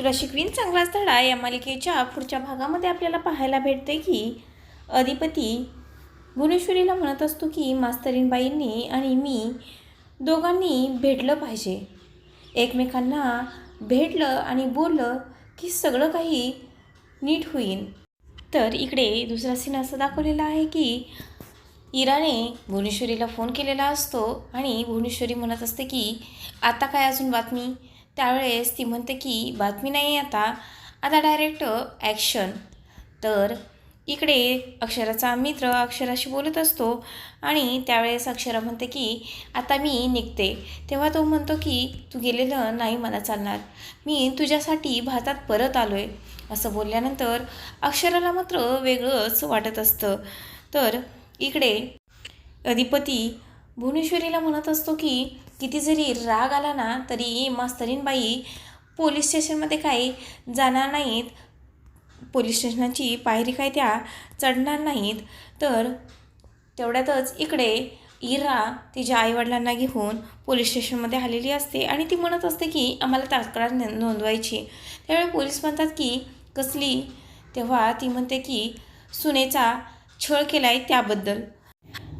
तुला शिकवीन चांगलाच धडा या मालिकेच्या पुढच्या भागामध्ये आपल्याला पाहायला भेटते की अधिपती भुवनेश्वरीला म्हणत असतो की मास्तरीनबाईंनी आणि मी दोघांनी भेटलं पाहिजे. एकमेकांना भेटलं आणि बोललं की सगळं काही नीट होईल तर इकडे दुसरा सीन असं दाखवलेला आहे की इराने भुवनेश्वरीला फोन केलेला असतो आणि भुवनेश्वरी म्हणत असते की आता काय अजून बातमी? त्यावेळेस ती म्हणते की बातमी नाही आता. आता डायरेक्ट ॲक्शन तर इकडे अक्षराचा मित्र अक्षराशी बोलत असतो आणि त्यावेळेस अक्षरा म्हणते की आता मी निघते. तेव्हा तो म्हणतो की तू गेलेलं नाही मला चालणार. मी तुझ्यासाठी भारतात परत आलो आहे असं बोलल्यानंतर अक्षराला मात्र वेगळंच वाटत असतं. तर इकडे अधिपती भुवनेश्वरीला म्हणत असतो की किती जरी राग आला ना तरी मास्तरीनबाई पोलीस स्टेशनमध्ये काही जाणार नाहीत. पोलीस स्टेशनाची पायरी काय त्या चढणार नाहीत. तर तेवढ्यातच इकडे इरा तिच्या आईवडिलांना घेऊन पोलीस स्टेशनमध्ये आलेली असते आणि ती म्हणत असते की आम्हाला तक्रार नोंदवायची. त्यावेळी पोलीस म्हणतात की कसली? तेव्हा ती म्हणते की सुनेचा छळ केला आहे त्याबद्दल.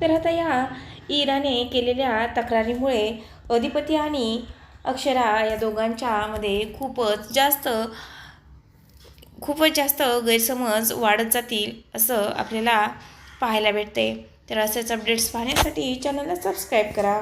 तर आता या इराने केलेल्या तक्रारीमुळे अधिपती आणि अक्षरा या दोघांच्यामध्ये खूपच जास्त खूपच जास्त गैरसमज वाढत जातील असं आपल्याला पाहायला भेटते तर असेच अपडेट्स पाहण्यासाठी चॅनलला सबस्क्राईब करा.